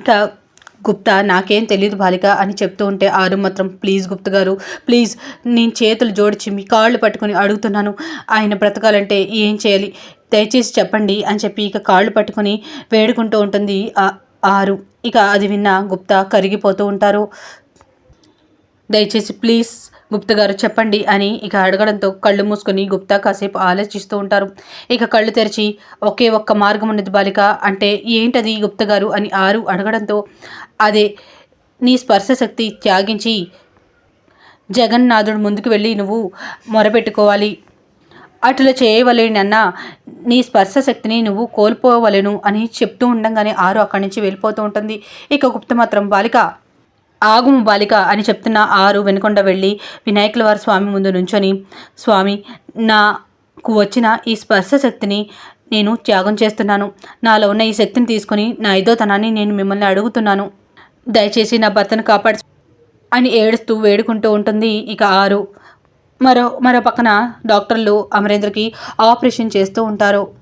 ఇక గుప్తా నాకేం తెలియదు బాలిక అని చెప్తూ ఉంటే ఆరు మాత్రం ప్లీజ్ గుప్త గారు ప్లీజ్ నేను చేతులు జోడించి మీ కాళ్ళు పట్టుకొని అడుగుతున్నాను. ఆయన బ్రతకాలంటే ఏం చేయాలి? దయచేసి చెప్పండి అని చెప్పి ఇక కాళ్ళు పట్టుకొని వేడుకుంటూ ఉంటుంది ఆరు. ఇక అది విన్న గుప్తా కరిగిపోతూ ఉంటారు. దయచేసి ప్లీజ్ గుప్తా గారు చెప్పండి అని ఇక అడగడంతో కళ్ళు మూసుకొని గుప్తా కాసేపు ఆలోచిస్తూ ఉంటారు. ఇక కళ్ళు తెరిచి ఒకే ఒక్క మార్గం ఉన్నది బాలిక అంటే ఏంటది గుప్తా గారు అని ఆరు అడగడంతో అదే నీ స్పర్శ శక్తి త్యాగించి జగన్నాథుడు ముందుకు వెళ్ళి నువ్వు మొరపెట్టుకోవాలి. అటులో చేయవలేనన్న నీ స్పర్శ శక్తిని నువ్వు కోల్పోవలేను అని చెప్తూ ఉండంగానే ఆరు అక్కడి నుంచి వెళ్ళిపోతూ ఉంటుంది. ఇక గుప్త మాత్రం బాలిక ఆగుము బాలిక అని చెప్తున్న ఆరు వెనుకొండ వెళ్ళి వినాయకుల వారి స్వామి ముందు నుంచొని స్వామి నాకు వచ్చిన ఈ స్పర్శ శక్తిని నేను త్యాగం చేస్తున్నాను. నాలో ఉన్న ఈ శక్తిని తీసుకొని నా ఐదోతనాన్ని నేను మిమ్మల్ని అడుగుతున్నాను. దయచేసి నా భర్తను కాపాడు అని ఏడుస్తూ వేడుకుంటూ ఉంటుంది ఇక ఆరు. మరో మరో పక్కన డాక్టర్లు అమరేంద్రకి ఆపరేషన్ చేస్తూ ఉంటారు.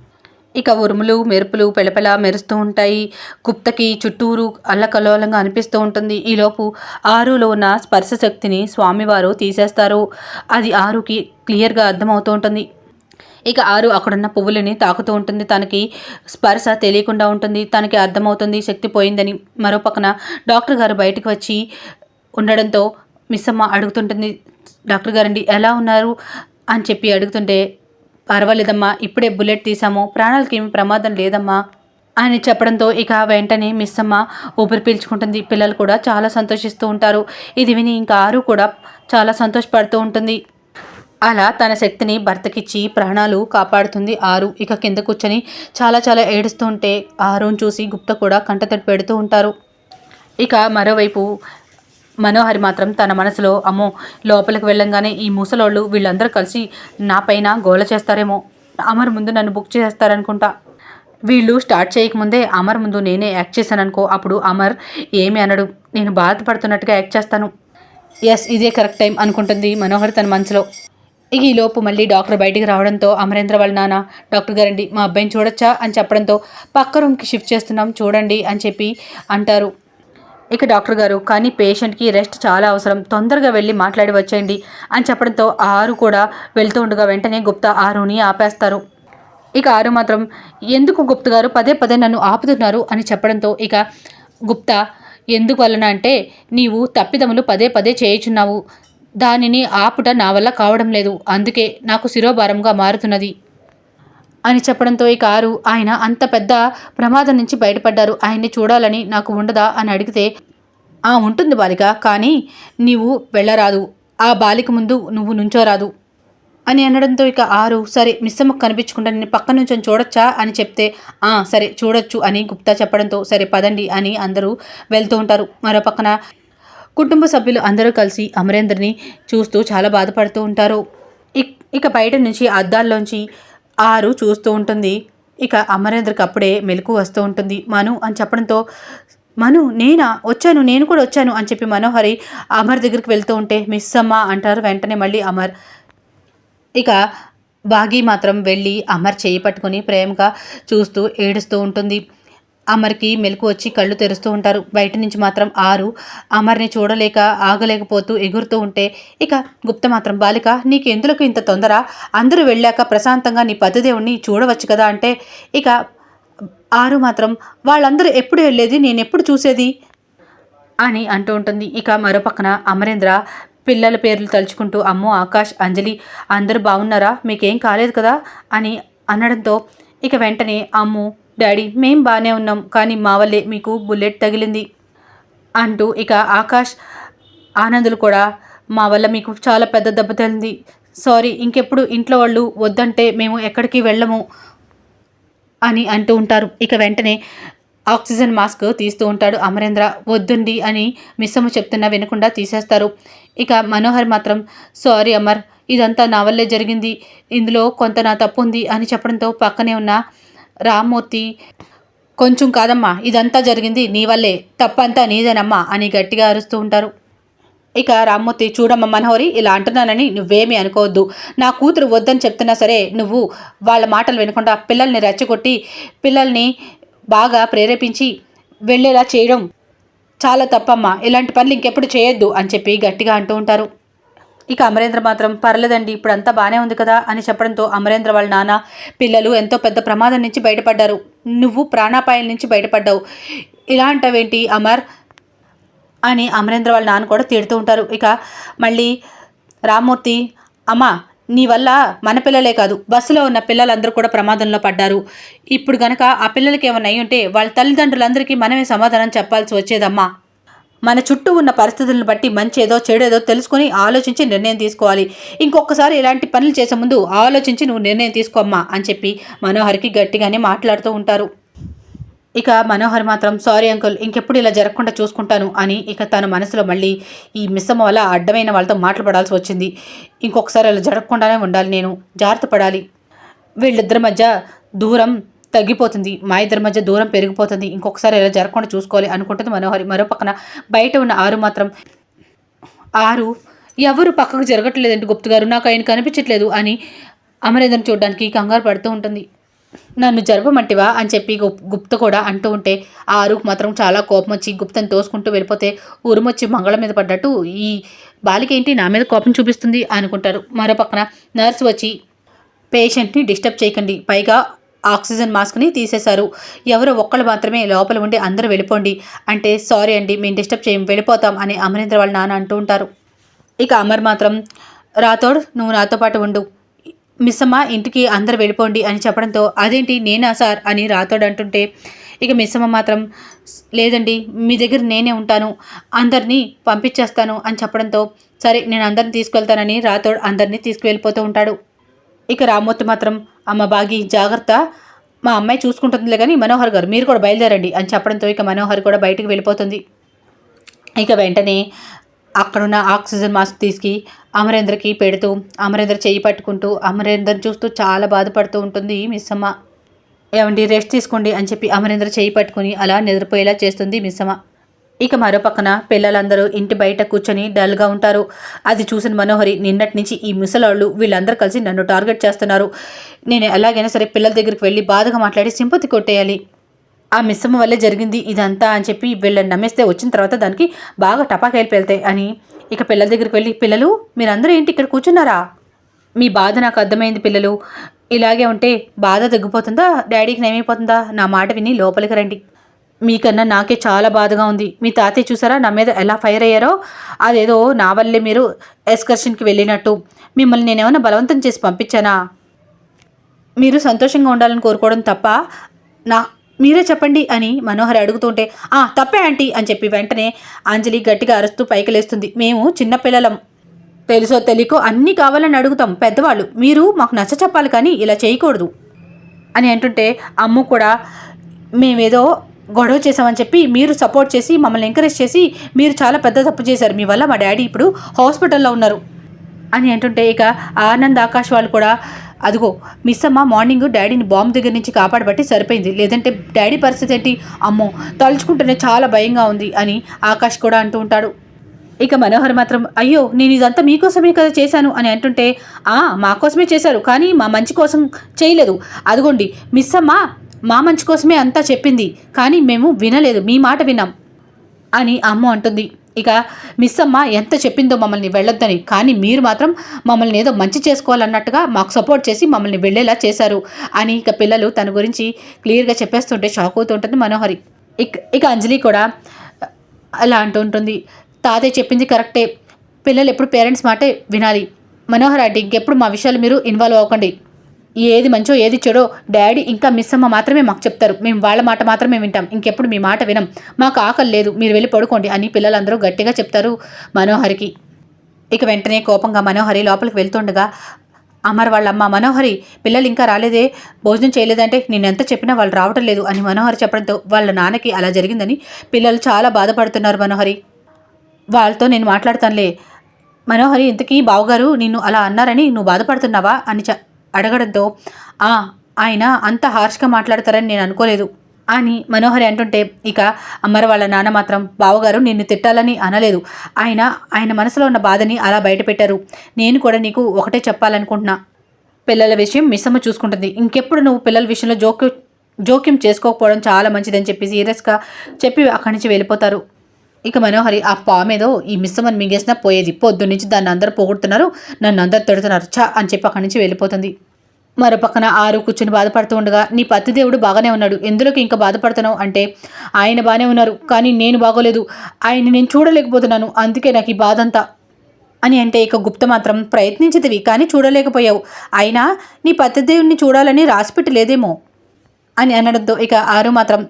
ఇక ఉరుములు మెరుపులు పెళపెళ మెరుస్తూ ఉంటాయి. గుప్తకి చుట్టూరు అల్లకలోలంగా అనిపిస్తూ ఉంటుంది. ఈలోపు ఆరులో ఉన్న స్పర్శ శక్తిని స్వామివారు తీసేస్తారు. అది ఆరుకి క్లియర్గా అర్థమవుతూ ఉంటుంది. ఇక ఆరు అక్కడున్న పువ్వులని తాకుతూ ఉంటుంది. తనకి స్పర్శ తెలియకుండా ఉంటుంది. తనకి అర్థమవుతుంది శక్తి పోయిందని. మరో పక్కన డాక్టర్ గారు బయటకు వచ్చి ఉండడంతో మిస్ అమ్మ అడుగుతుంటుంది డాక్టర్ గారండి ఎలా ఉన్నారు? అని చెప్పి అడుగుతుంటే పర్వాలేదమ్మా ఇప్పుడే బుల్లెట్ తీసాము ప్రాణాలకి ప్రమాదం లేదమ్మా అని చెప్పడంతో ఇక వెంటనే మిస్ అమ్మ ఊపిరి పీల్చుకుంటుంది. పిల్లలు కూడా చాలా సంతోషిస్తూ ఉంటారు. ఇది విని ఇంకా ఆరు కూడా చాలా సంతోషపడుతూ ఉంటుంది. అలా తన శక్తిని భర్తకిచ్చి ప్రాణాలు కాపాడుతుంది ఆరు. ఇక కింద కూర్చొని చాలా చాలా ఏడుస్తూ ఉంటే ఆరుని చూసి గుప్త కూడా కంటతడి పెడుతూ ఉంటారు. ఇక మరోవైపు మనోహరి మాత్రం తన మనసులో అమ్మో లోపలికి వెళ్ళంగానే ఈ ముసలోళ్ళు వీళ్ళందరూ కలిసి నా పైన గోల చేస్తారేమో. అమర్ ముందు నన్ను బుక్ చేస్తారనుకుంటా. వీళ్ళు స్టార్ట్ చేయకముందే అమర్ ముందు నేనే యాక్ట్ చేశాను అనుకో అప్పుడు అమర్ ఏమి అనడు నేను బాధపడుతున్నట్టుగా యాక్ట్ చేస్తాను. ఎస్ ఇదే కరెక్ట్ టైం అనుకుంటుంది మనోహర్ తన మనసులో. ఇక ఈ లోపు మళ్ళీ డాక్టర్ బయటికి రావడంతో అమరేంద్ర వాళ్ళ నాన్న డాక్టర్ గారండి మా అబ్బాయిని చూడొచ్చా? అని చెప్పడంతో పక్క రూమ్కి షిఫ్ట్ చేస్తున్నాం చూడండి అని చెప్పి అంటారు. ఇక డాక్టర్ గారు కానీ పేషెంట్కి రెస్ట్ చాలా అవసరం. తొందరగా వెళ్ళి మాట్లాడి వచ్చేయండి అని చెప్పడంతో ఆరు కూడా వెళ్తూ ఉండగా వెంటనే గుప్తా ఆరుని ఆపేస్తారు. ఇక ఆరు మాత్రం ఎందుకు గుప్త గారు పదే పదే నన్ను ఆపుతున్నారు? అని చెప్పడంతో ఇక గుప్తా ఎందుకు వలన అంటే నీవు తప్పిదములు పదే పదే చేయుచున్నావు. దానిని ఆపుట నా వల్ల కావడం లేదు. అందుకే నాకు శిరోభారంగా మారుతున్నది. అని చెప్పడంతో ఈ కారు ఆయన అంత పెద్ద ప్రమాదం నుంచి బయటపడ్డారు. ఆయన్ని చూడాలని నాకు ఉండదా అని అడిగితే ఆ ఉంటుంది బాలిక కానీ నీవు వెళ్ళరాదు. ఆ బాలిక ముందు నువ్వు నుంచోరాదు అని అనడంతో ఇక ఆరు సరే మిస్సమ్మకు కనిపించకుండా నేను పక్క నుంచి చూడొచ్చా అని చెప్తే ఆ సరే చూడొచ్చు అని గుప్తా చెప్పడంతో సరే పదండి అని అందరూ వెళ్తూ ఉంటారు. మరో పక్కన కుటుంబ సభ్యులు అందరూ కలిసి అమరేందర్ని చూస్తూ చాలా బాధపడుతూ ఉంటారు. ఇక్- ఇక బయట నుంచి అద్దాల్లోంచి ఆరు చూస్తూ ఉంటుంది. ఇక అమరేంద్రకి అప్పుడే మెలకు వస్తూ ఉంటుంది. మను అని చెప్పడంతో మను నేనా? వచ్చాను నేను కూడా వచ్చాను అని చెప్పి మనోహరి అమర్ దగ్గరికి వెళ్తూ ఉంటే మిస్ అమ్మ అంటారు వెంటనే మళ్ళీ అమర్. ఇక బాగి మాత్రం వెళ్ళి అమర్ చేయి పట్టుకొని ప్రేమగా చూస్తూ ఏడుస్తూ ఉంటుంది. అమర్కి మెలకు వచ్చి కళ్ళు తెరుస్తూ ఉంటారు. బయట నుంచి మాత్రం ఆరు. అమర్ని చూడలేక ఆగలేకపోతూ ఎగురుతూ ఉంటే ఇక గుప్త మాత్రం బాలిక నీకు ఎందులకు ఇంత తొందర? అందరూ వెళ్ళాక ప్రశాంతంగా నీ పతిదేవుణ్ణి చూడవచ్చు కదా అంటే ఇక ఆరు మాత్రం వాళ్ళందరూ ఎప్పుడు వెళ్ళేది? నేను ఎప్పుడు చూసేది? అని అంటూ ఉంటుంది. ఇక మరో పక్కన అమరేంద్ర పిల్లల పేర్లు తలుచుకుంటూ అమ్మో ఆకాష్ అంజలి అందరూ బాగున్నారా మీకేం కాలేదు కదా? అని అనడంతో ఇక వెంటనే అమ్ము డాడీ మేం బాగానే ఉన్నాం కానీ మా వల్లే మీకు బుల్లెట్ తగిలింది అంటూ ఇక ఆకాష్ ఆనందులు కూడా మా వల్ల మీకు చాలా పెద్ద దెబ్బ తగిలింది. సారీ ఇంకెప్పుడు ఇంట్లో వాళ్ళు వద్దంటే మేము ఎక్కడికి వెళ్ళము అని అంటూ ఉంటారు. ఇక వెంటనే ఆక్సిజన్ మాస్క్ తీస్తూ ఉంటాడు అమరేంద్ర. వద్దుండి అని మిస్సమ్మ చెప్తున్నా వినకుండా తీసేస్తారు. ఇక మనోహర్ మాత్రం సారీ అమర్ ఇదంతా నా వల్లే జరిగింది. ఇందులో కొంత నా తప్పు ఉంది అని చెప్పడంతో పక్కనే ఉన్న రామ్మూర్తి కొంచెం కాదమ్మా ఇదంతా జరిగింది నీ వల్లే తప్పంతా నీదేనమ్మా అని గట్టిగా అరుస్తూ ఉంటారు. ఇక రామ్మూర్తి చూడమ్మ మనోహరి ఇలా అంటున్నానని నువ్వేమీ అనుకోవద్దు. నా కూతురు వద్దని చెప్తున్నా సరే నువ్వు వాళ్ళ మాటలు వినకుండా పిల్లల్ని రెచ్చగొట్టి పిల్లల్ని బాగా ప్రేరేపించి వెళ్ళేలా చేయడం చాలా తప్పమ్మా. ఇలాంటి పనులు ఇంకెప్పుడు చేయొద్దు అని చెప్పి గట్టిగా అంటూ ఉంటారు. ఇక అమరేంద్ర మాత్రం పర్లేదండి ఇప్పుడు అంతా బాగానే ఉంది కదా అని చెప్పడంతో అమరేంద్ర వాళ్ళ నాన్న పిల్లలు ఎంతో పెద్ద ప్రమాదం నుంచి బయటపడ్డారు. నువ్వు ప్రాణాపాయం నుంచి బయటపడ్డావు. ఇలాంటివేంటి అమర్? అని అమరేంద్ర వాళ్ళ నాన్న కూడా తిడుతూ ఉంటారు. ఇక మళ్ళీ రామ్మూర్తి అమ్మా నీ వల్ల మన పిల్లలే కాదు బస్సులో ఉన్న పిల్లలందరూ కూడా ప్రమాదంలో పడ్డారు. ఇప్పుడు గనక ఆ పిల్లలకి ఏమైనా అయి ఉంటే వాళ్ళ తల్లిదండ్రులందరికీ మనమే సమాధానం చెప్పాల్సి వచ్చేదమ్మా. మన చుట్టూ ఉన్న పరిస్థితులను బట్టి మంచి ఏదో చెడేదో తెలుసుకొని ఆలోచించి నిర్ణయం తీసుకోవాలి. ఇంకొకసారి ఇలాంటి పనులు చేసే ముందు ఆలోచించి నువ్వు నిర్ణయం తీసుకోమ్మా అని చెప్పి మనోహర్కి గట్టిగానే మాట్లాడుతూ ఉంటారు. ఇక మనోహర్ మాత్రం సారీ అంకుల్ ఇంకెప్పుడు ఇలా జరగకుండా చూసుకుంటాను అని ఇక తన మనసులో మళ్ళీ ఈ మిస్సమ్మ వల్ల అడ్డమైన వాళ్ళతో మాట్లాడాల్సి వచ్చింది. ఇంకొకసారి అలా జరగకుండానే ఉండాలి నేను జాగ్రత్త పడాలి. వీళ్ళిద్దరి మధ్య దూరం తగ్గిపోతుంది. మా ఇద్దరి మధ్య దూరం పెరిగిపోతుంది. ఇంకొకసారి ఇలా జరగకుండా చూసుకోవాలి అనుకుంటుంది మనోహరి. మరో పక్కన బయట ఉన్న ఆరు మాత్రం ఆరు ఎవరు పక్కకు జరగట్లేదండి గుప్తు గారు. నాకు ఆయన కనిపించట్లేదు అని అమరేంద్రని చూడడానికి కంగారు పడుతూ ఉంటుంది. నన్ను జరపమంటివా? అని చెప్పి గుప్ గుప్త కూడా అంటూ ఉంటే ఆ ఆరుకు మాత్రం చాలా కోపం వచ్చి గుప్తను తోసుకుంటూ వెళ్ళిపోతే ఉరుమొచ్చి మంగళం మీద పడ్డట్టు ఈ బాలిక ఏంటి నా మీద కోపం చూపిస్తుంది? అనుకుంటారు. మరో పక్కన నర్స్ వచ్చి పేషెంట్ని డిస్టర్బ్ చేయకండి. పైగా ఆక్సిజన్ మాస్క్ని తీసేశారు. ఎవరో ఒక్కళ్ళు మాత్రమే లోపల ఉండి అందరూ వెళ్ళిపోండి. అంటే సారీ అండి మేము డిస్టర్బ్ చేయం వెళ్ళిపోతాం అని అమరేంద్ర వాళ్ళ నాన్న అంటూ ఉంటారు. ఇక అమర్ మాత్రం రాతోడు నువ్వు నాతో పాటు ఉండు. మిస్సమ్మ ఇంటికి అందరు వెళ్ళిపోండి అని చెప్పడంతో అదేంటి నేనా సార్? అని రాతోడు అంటుంటే ఇక మిస్సమ్మ మాత్రం లేదండి మీ దగ్గర నేనే ఉంటాను. అందరినీ పంపించేస్తాను అని చెప్పడంతో సరే నేను అందరిని తీసుకెళ్తానని రాతోడ్ అందరినీ తీసుకువెళ్ళిపోతూ ఉంటాడు. ఇక రామ్మూర్తి మాత్రం అమ్మ బాగి జాగ్రత్త. మా అమ్మాయి చూసుకుంటుందిలే కానీ మనోహర్ గారు మీరు కూడా బయలుదేరండి అని చెప్పడంతో ఇక మనోహర్ కూడా బయటికి వెళ్ళిపోతుంది. ఇక వెంటనే అక్కడున్న ఆక్సిజన్ మాస్క్ తీసుకు అమరేంద్రకి పెడుతూ అమరేంద్ర చేయి పట్టుకుంటూ అమరేంద్రని చూస్తూ చాలా బాధపడుతూ ఉంటుంది మిస్సమ్మ ఏమండి రెస్ట్ తీసుకోండి అని చెప్పి అమరేంద్ర చేయి పట్టుకుని అలా నిద్రపోయేలా చేస్తుంది మిస్సమ్మ ఇక మరో పక్కన పిల్లలందరూ ఇంటి బయట కూర్చొని డల్గా ఉంటారు. అది చూసిన మనోహరి నిన్నటి నుంచి ఈ ముసలాళ్ళు వీళ్ళందరూ కలిసి నన్ను టార్గెట్ చేస్తున్నారు. నేను ఎలాగైనా సరే పిల్లల దగ్గరికి వెళ్ళి బాధగా మాట్లాడి సింపతి కొట్టేయాలి. ఆ మిస్సమ్మ వల్లే జరిగింది ఇదంతా అని చెప్పి వీళ్ళని నమ్మేస్తే వచ్చిన తర్వాత దానికి బాగా టపాకాయలు పెళ్తాయి అని ఇక పిల్లల దగ్గరికి వెళ్ళి పిల్లలు మీరందరూ ఏంటి ఇక్కడ కూర్చున్నారా? మీ బాధ నాకు అర్థమైంది పిల్లలు. ఇలాగే ఉంటే బాధ తగ్గిపోతుందా? డాడీకి నయమైపోతుందా? నా మాట విని లోపలికి రండి. మీకన్నా నాకే చాలా బాధగా ఉంది. మీ తాతయ్య చూసారా? నా మీద ఎలా ఫైర్ అయ్యారో? అదేదో నా వల్లే మీరు ఎక్స్కర్షన్కి వెళ్ళినట్టు. మిమ్మల్ని నేనేమైనా బలవంతం చేసి పంపించానా? మీరు సంతోషంగా ఉండాలని కోరుకోవడం తప్ప నా మీరే చెప్పండి అని మనోహర్ అడుగుతుంటే ఆ తప్పే ఆంటీ అని చెప్పి వెంటనే అంజలి గట్టిగా అరుస్తూ పైకి లేస్తుంది. మేము చిన్నపిల్లలం తెలుసో తెలియకో అన్నీ కావాలని అడుగుతాం పెద్దవాళ్ళు. మీరు మాకు నచ్చ చెప్పాలి కానీ ఇలా చేయకూడదు అని అంటుంటే అమ్ము కూడా మేమేదో గొడవ చేసామని చెప్పి మీరు సపోర్ట్ చేసి మమ్మల్ని ఎంకరేజ్ చేసి మీరు చాలా పెద్ద తప్పు చేశారు. మీ వల్ల మా డాడీ ఇప్పుడు హాస్పిటల్లో ఉన్నారు. అని అంటుంటే ఇక ఆనంద్ ఆకాష్ వాళ్ళు కూడా అదిగో మిస్ అమ్మ మార్నింగ్ డాడీని బాంబు దగ్గర నుంచి కాపాడబట్టి సరిపోయింది. లేదంటే డాడీ పరిస్థితి ఏంటి? అమ్మో తలుచుకుంటేనే చాలా భయంగా ఉంది అని ఆకాష్ కూడా అంటూ ఉంటాడు. ఇక మనోహర్ మాత్రం అయ్యో నేను ఇదంతా మీకోసమే కదా చేశాను అని అంటుంటే మా కోసమే చేశారు కానీ మా మంచి కోసం చేయలేదు. అదిగోండి మిస్ అమ్మ మా మంచి కోసమే అంతా చెప్పింది కానీ మేము వినలేదు. మీ మాట విన్నాం అని అమ్మ అంటుంది. ఇక మిస్ అమ్మ ఎంత చెప్పిందో మమ్మల్ని వెళ్ళొద్దని కానీ మీరు మాత్రం మమ్మల్ని ఏదో మంచి చేసుకోవాలన్నట్టుగా మాకు సపోర్ట్ చేసి మమ్మల్ని వెళ్ళేలా చేశారు అని ఇక పిల్లలు తన గురించి క్లియర్గా చెప్పేస్తుంటే షాక్ అవుతుంటుంది మనోహరి. ఇక ఇక అంజలి కూడా అలా అంటూ ఉంటుంది. తాతయ్య చెప్పింది కరెక్టే. పిల్లలు ఎప్పుడు పేరెంట్స్ మాటే వినాలి. మనోహర్ అంటే ఇంకెప్పుడు మా విషయాలు మీరు ఇన్వాల్వ్ అవ్వకండి. ఏది మంచో ఏది చెడో డాడీ ఇంకా మిస్ అమ్మ మాత్రమే మాకు చెప్తారు. మేము వాళ్ళ మాట మాత్రమే వింటాం. ఇంకెప్పుడు మీ మాట వినం. మాకు ఆకలి లేదు. మీరు వెళ్ళి పడుకోండి అని పిల్లలందరూ గట్టిగా చెప్తారు మనోహరికి. ఇక వెంటనే కోపంగా మనోహరి లోపలికి వెళ్తుండగా అమర్ వాళ్ళ అమ్మ మనోహరి పిల్లలు ఇంకా రాలేదే. భోజనం చేయలేదంటే నేను ఎంత చెప్పినా వాళ్ళు రావటం లేదు అని మనోహరి చెప్పడంతో వాళ్ళ నాన్నకి అలా జరిగిందని పిల్లలు చాలా బాధపడుతున్నారు మనోహరి. వాళ్ళతో నేను మాట్లాడతానులే. మనోహరి ఇంతకీ బావగారు నిన్ను అలా అన్నారని నువ్వు బాధపడుతున్నావా? అని చ అడగడంతో ఆ ఆయన అంత హార్ష్గా మాట్లాడతారని నేను అనుకోలేదు అని మనోహరి అంటుంటే ఇక అమ్మర వాళ్ళ నాన్న మాత్రం బావగారు నిన్ను తిట్టాలని అనలేదు. ఆయన ఆయన మనసులో ఉన్న బాధని అలా బయటపెట్టారు. నేను కూడా నీకు ఒకటే చెప్పాలనుకుంటున్నా. పిల్లల విషయం మిస్సమ్మ చూసుకుంటుంది. ఇంకెప్పుడు నువ్వు పిల్లల విషయంలో జోక్యం జోక్యం చేసుకోకపోవడం చాలా మంచిదని చెప్పి సీరియస్గా చెప్పి అక్కడి నుంచి వెళ్ళిపోతారు. ఇక మనోహరి ఆ పామేదో ఈ మిశ్రమం మింగేసినా పోయేది. పొద్దు నుంచి దాన్ని అందరూ పోగొడుతున్నారు. నన్ను అందరు తిడుతున్నారు. చా అని చెప్పి అక్కడి నుంచి వెళ్ళిపోతుంది. మరో పక్కన ఆరు కూర్చుని బాధపడుతూ ఉండగా నీ పతిదేవుడు బాగానే ఉన్నాడు. ఎందులోకి ఇంకా బాధపడుతున్నావు? అంటే ఆయన బాగానే ఉన్నారు. కానీ నేను బాగోలేదు. ఆయన నేను చూడలేకపోతున్నాను. అందుకే నాకు ఈ బాధ అంతా అని అంటే ఇక గుప్త మాత్రం ప్రయత్నించితివి కానీ చూడలేకపోయావు. అయినా నీ పతిదేవుడిని చూడాలని రాసిపెట్టి లేదేమో? అని అనడంతో ఇక ఆరు మాత్రం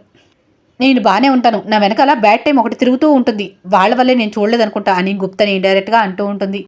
నేను బాగానే ఉంటాను. నా వెనకాల బ్యాడ్ టైం ఒకటి తిరుగుతూ ఉంటుంది. వాళ్ళ వల్లే నేను చూడలేదనుకుంటా అని గుప్తని ఇండైరెక్ట్గా అంటూ ఉంటుంది.